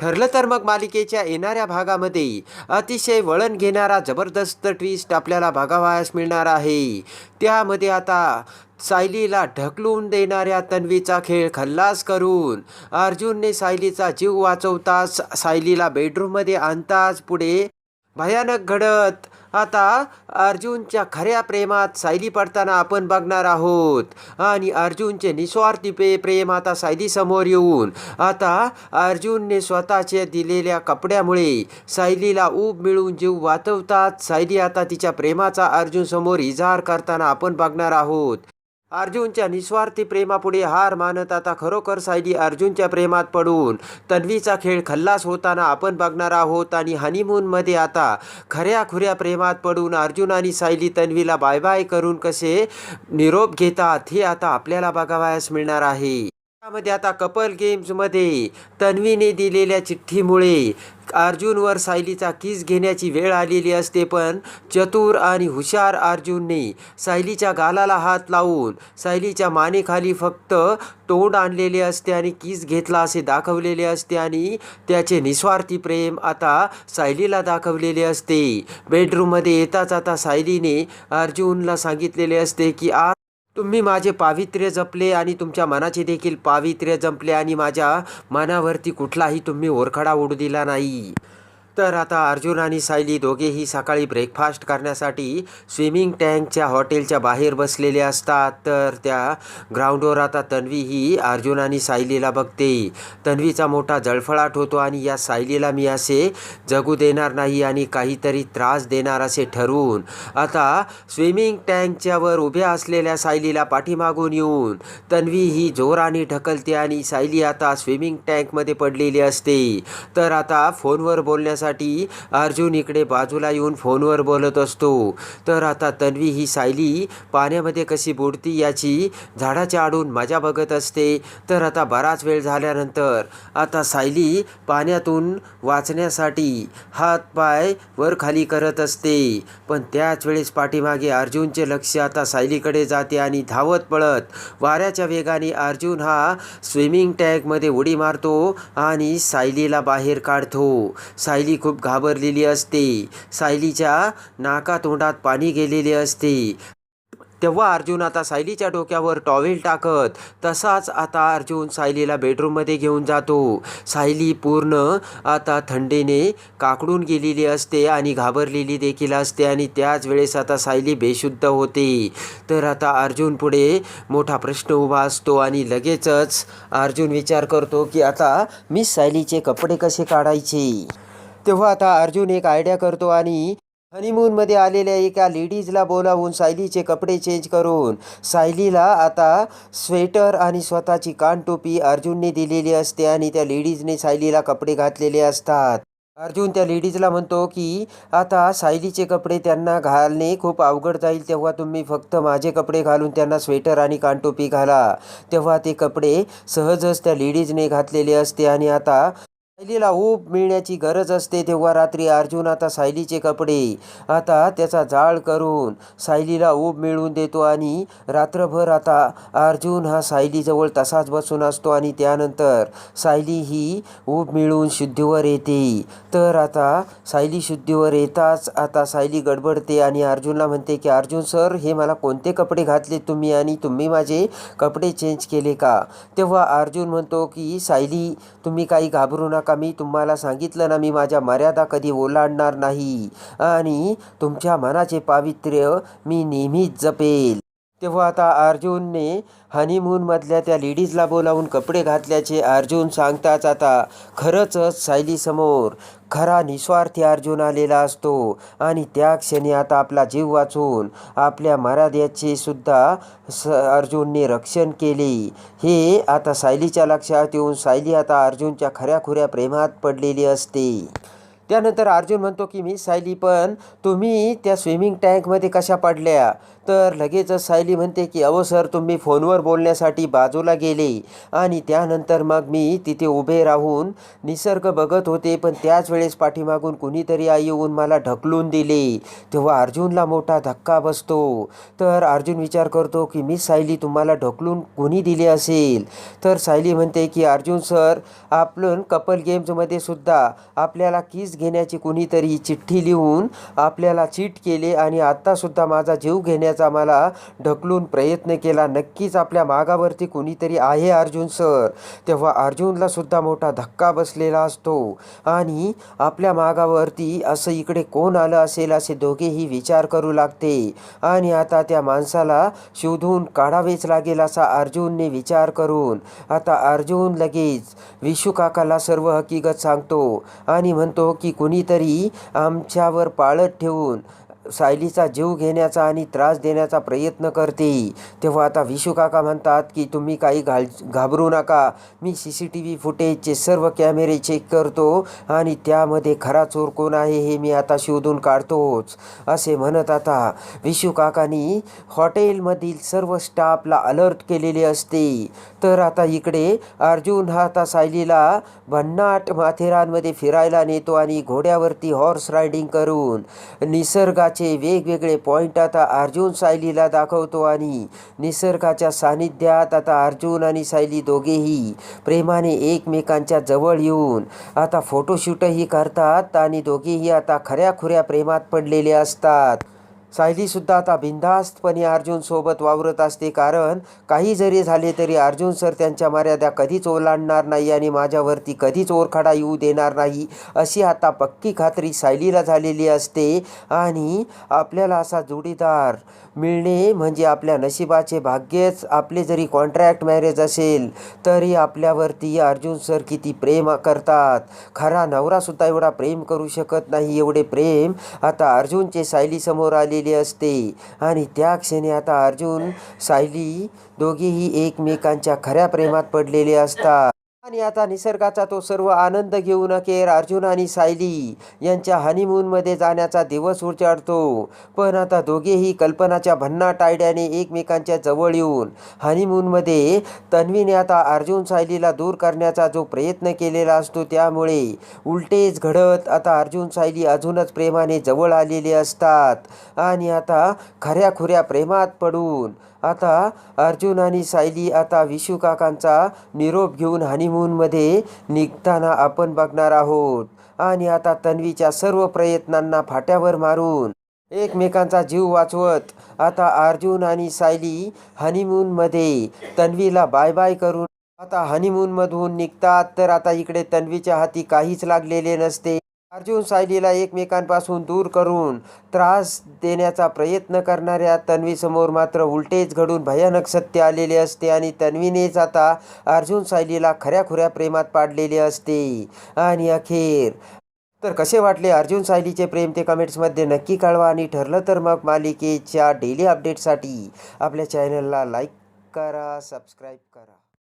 ठरलं तर मग मालिकेच्या येणाऱ्या भागामध्ये अतिशय वळण घेणारा जबरदस्त ट्विस्ट आपल्याला बघावयास मिळणार आहे. त्यामध्ये आता सायलीला ढकलून देणाऱ्या तन्वीचा खेळ खल्लास करून अर्जुनने सायलीचा जीव वाचवताच सायलीला बेडरूममध्ये आणताच पुढे भयानक घडत आता अर्जुनच्या खऱ्या प्रेमात सायली पडताना आपण बघणार आहोत. आणि अर्जुनचे निस्वार्थी पे प्रेम आता सायलीसमोर येऊन आता अर्जुनने स्वतःच्या दिलेल्या कपड्यामुळे सायलीला ऊब मिळून जीव वाचवतात. सायली आता तिच्या प्रेमाचा अर्जुनसमोर इजहार करताना आपण बघणार आहोत. अर्जुनच्या निस्वार्थी प्रेमापुढे हार मानत आता खरोखर सायली अर्जुनच्या प्रेमात पडून. तन्वीचा खेळ खल्लास होताना आपण बघणार आहोत आणि हनीमूनमध्ये आता खऱ्या खुऱ्या प्रेमात पडून अर्जुन आणि सायली तन्वीला बाय बाय करून कसे निरोप घेतात हे आता आपल्याला बघावयास मिळणार आहे. त्यामध्ये आता कपल गेम्समध्ये तन्वीने दिलेल्या चिठ्ठीमुळे अर्जुनवर सायलीचा किस घेण्याची वेळ आलेली असते पण चतुर आणि हुशार अर्जुनने सायलीच्या गालाला हात लावून सायलीच्या मानेखाली फक्त तोंड आणलेले असते आणि किस घेतला असे दाखवलेले असते आणि त्याचे निस्वार्थी प्रेम आता सायलीला दाखवलेले असते. बेडरूममध्ये येताच आता सायलीने अर्जुनला सांगितलेले असते की आज तुम्ही माझे पावित्र्य जपले आणि तुमच्या मनाचे देखील पावित्र्य जपले आणि माझ्या मनावरती कुठलाही तुम्ही ओरखडा ओढू दिला नाही. तर आता अर्जुन आणि सायली दोघेही सकाळी ब्रेकफास्ट करण्यासाठी स्विमिंग टँकच्या हॉटेलच्या बाहेर बसलेले असतात. तर त्या ग्राउंडवर आता तन्वी ही अर्जुन आणि सायलीला बघते. तन्वीचा मोठा जळफळाट होतो आणि या सायलीला मी असे जगू देणार नाही आणि काहीतरी त्रास देणार असे ठरवून आता स्विमिंग टँकच्या वर उभ्या असलेल्या सायलीला पाठीमागून येऊन तन्वी ही जोराने ढकलते आणि सायली आता स्विमिंग टँकमध्ये पडलेली असते. तर आता फोनवर बोलण्यासाठी अर्जुन इकडे बाजूला येऊन फोनवर बोलत असतो. तर आता तन्वी ही सायली पाण्यामध्ये कशी बुडती याची झाडाच्या आडून मजा बघत असते. तर आता बराच वेळ झाल्यानंतर आता सायली पाण्यातून वाचण्यासाठी हात पाय वर खाली करत असते. पण त्याच वेळेस पाठीमागे अर्जुनचे लक्ष आता सायलीकडे जाते आणि धावत पळत वाऱ्याच्या वेगाने अर्जुन हा स्विमिंग टँकमध्ये उडी मारतो आणि सायलीला बाहेर काढतो. सायली खूप घाबरलेली असते. सायलीच्या नाकातोंडात पाणी गेलेले असते. तेव्हा अर्जुन आता सायलीच्या डोक्यावर टॉवेल टाकत तसाच आता अर्जुन सायलीला बेडरूममध्ये घेऊन जातो. सायली पूर्ण आता थंडीने काकडून गेलेली असते आणि घाबरलेली देखील असते आणि त्याच वेळेस आता सायली बेशुद्ध होते. तर आता अर्जुन पुढे मोठा प्रश्न उभा असतो आणि लगेचच अर्जुन विचार करतो की आता मी सायलीचे कपडे कसे काढायचे? तेव्हा आता अर्जुन एक आयडिया करतो आणि हनीमूनमध्ये आलेल्या एका लेडीजला बोलावून सायलीचे कपडे चेंज करून सायलीला आता स्वेटर आणि स्वतःची कानटोपी अर्जुनने दिलेली असते आणि त्या लेडीजने सायलीला कपडे घातलेले असतात. अर्जुन त्या लेडीजला म्हणतो की आता सायलीचे कपडे त्यांना घालणे खूप अवघड जाईल तेव्हा तुम्ही फक्त माझे कपडे घालून त्यांना स्वेटर आणि कानटोपी घाला. तेव्हा ते कपडे सहजच त्या लेडीजने घातलेले असते आणि आता सायलीला ऊब मिळण्याची गरज असते तेव्हा रात्री अर्जुन आता सायलीचे कपडे आता त्याचा जाळ करून सायलीला ऊब मिळवून देतो आणि रात्रभर आता अर्जुन हा सायलीजवळ तसाच बसून असतो आणि त्यानंतर सायली ही ऊब मिळवून शुद्धीवर येते. तर आता सायली शुद्धीवर येताच आता सायली गडबडते आणि अर्जुनला म्हणते की अर्जुन सर हे मला कोणते कपडे घातले तुम्ही आणि तुम्ही माझे कपडे चेंज केले का? तेव्हा अर्जुन म्हणतो की सायली तुम्ही काही घाबरू नका का मी तुम्हाला सांगितलं ना मी माझ्या मर्यादा कधी ओलांडणार नाही. आणि तुमच्या मनाचे पावित्र्य मी नेहमीच जपेल. तेव्हा आता अर्जुनने हनीमूनमधल्या त्या लेडीजला बोलावून कपडे घातल्याचे अर्जुन सांगताच आता खरंच सायलीसमोर खरा निस्वार्थी अर्जुन आलेला असतो आणि त्या क्षणी आता आपला जीव वाचून आपल्या मर्यादेचे सुद्धा स अर्जुनने रक्षण केले. हे आता सायलीच्या लक्षात येऊन सायली आता अर्जुनच्या खऱ्याखुऱ्या प्रेमात पडलेली असते. त्यानंतर अर्जुन म्हणतो की मी सायली पण तुम्ही त्या स्विमिंग टँकमध्ये कशा पडल्या? तर लगेचच सायली म्हणते की अहो सर तुम्ही फोनवर बोलण्यासाठी बाजूला गेले आणि त्यानंतर मग मी तिथे उभे राहून निसर्ग बघत होते पण त्याच वेळेस पाठीमागून कुणीतरी आई येऊन मला ढकलून दिले. तेव्हा अर्जुनला मोठा धक्का बसतो. तर अर्जुन विचार करतो की मी सायली तुम्हाला ढकलून कुणी दिले असेल? तर सायली म्हणते की अर्जुन सर आपण कपल गेम्समध्ये सुद्धा आपल्याला किस घेण्याची कुणीतरी चिठ्ठी लिहून आपल्याला चीट केले आणि आत्तासुद्धा माझा जीव घेण्याचा मला ढकलून प्रयत्न केला. नक्कीच आपल्या मागावरती कुणीतरी आहे अर्जुन सर. तेव्हा अर्जुनला सुद्धा मोठा धक्का बसलेला असतो. आणि आपल्या मागावरती असं इकडे कोण आलं असेल असे दोघेही विचार करू लागते. आणि आता त्या माणसाला शोधून काढावेच लागेल असा अर्जुनने विचार करून आता अर्जुन लगेच विशू काकाला सर्व हकीकत सांगतो आणि म्हणतो की कुणीतरी आमच्यावर पाळत ठेवून सायलीचा जीव घेण्याचा आणि त्रास देण्याचा प्रयत्न करते. तेव्हा आता विशू काका म्हणतात की तुम्ही काही घाल घाबरू नका. मी सी सी टी व्ही फुटेजचे सर्व कॅमेरे चेक करतो आणि त्यामध्ये खरा चोर कोण आहे हे मी आता शोधून काढतोच असे म्हणत आता विशू काकांनी हॉटेलमधील सर्व स्टाफला अलर्ट केलेले असते. तर आता इकडे अर्जुन हा आता सायलीला भन्नाट माथेरानमध्ये फिरायला नेतो आणि घोड्यावरती हॉर्स रायडिंग करून निसर्गाचे वेगवेगळे पॉईंट आता अर्जुन सायलीला दाखवतो आणि निसर्गाच्या सानिध्यात आता अर्जुन आणि सायली दोघेही प्रेमाने एकमेकांच्या जवळ येऊन आता फोटोशूटही करतात आणि दोघेही आता खऱ्या खुऱ्या प्रेमात पडलेले असतात. सायलीसुद्धा आता बिनधास्तपणे अर्जुनसोबत वावरत असते. कारण काही जरी झाले तरी अर्जुन सर त्यांच्या मर्यादा कधीच ओलांडणार नाही आणि माझ्यावरती कधीच ओरखडा येऊ देणार नाही अशी आता पक्की खात्री सायलीला झालेली असते. आणि आपल्याला असा जोडीदार मिळणे म्हणजे आपल्या नशिबाचे भाग्यच. आपले जरी कॉन्ट्रॅक्ट मॅरेज असेल तरी आपल्यावरती अर्जुन सर किती प्रेम करतात. खरा नवरासुद्धा एवढा प्रेम करू शकत नाही एवढे प्रेम आता अर्जुनचे सायलीसमोर झालेली असते. आणि त्या क्षणी आता अर्जुन सायली दोघेही एकमेकांच्या खऱ्या प्रेमात पडलेले असतात. आणि आता निसर्गाचा तो सर्व आनंद घेऊन अखेर अर्जुन आणि सायली यांच्या हनीमूनमध्ये जाण्याचा दिवस उजाडतो. पण आता दोघेही कल्पनाच्या भन्नाट आयड्याने एकमेकांच्या जवळ येऊन हनीमूनमध्ये तन्वीने आता अर्जुन सायलीला दूर करण्याचा जो प्रयत्न केलेला असतो त्यामुळे उलटेच घडत आता अर्जुन सायली अजूनच प्रेमाने जवळ आलेले असतात. आणि आता खऱ्या खुऱ्या प्रेमात पडून आता अर्जुन आणि सायली आता विशुकाकांचा निरोप घेऊन हनीमूनमध्ये निघताना आपण बघणार आहोत. आणि आता तन्वीच्या सर्व प्रयत्नांना फाट्यावर मारून एकमेकांचा जीव वाचवत आता अर्जुन आणि सायली हनीमूनमध्ये तन्वीला बाय बाय करून आता हनीमूनमधून निघतात. तर आता इकडे तन्वीच्या हाती काहीच लागलेले नसते. अर्जुन सायलीला एकमेकांपासून दूर करून त्रास देण्याचा प्रयत्न करणाऱ्या तन्वीसमोर मात्र उलटेच घडून भयानक सत्य आलेले असते आणि तन्वीनेच आता अर्जुन सायलीला खऱ्या खुऱ्या प्रेमात पाडलेले असते. आणि अखेर तर कसे वाटले अर्जुन सायलीचे प्रेम ते कमेंट्समध्ये नक्की कळवा आणि ठरलं तर मग मालिकेच्या डेली अपडेटसाठी आपल्या चॅनलला लाईक करा सबस्क्राईब करा.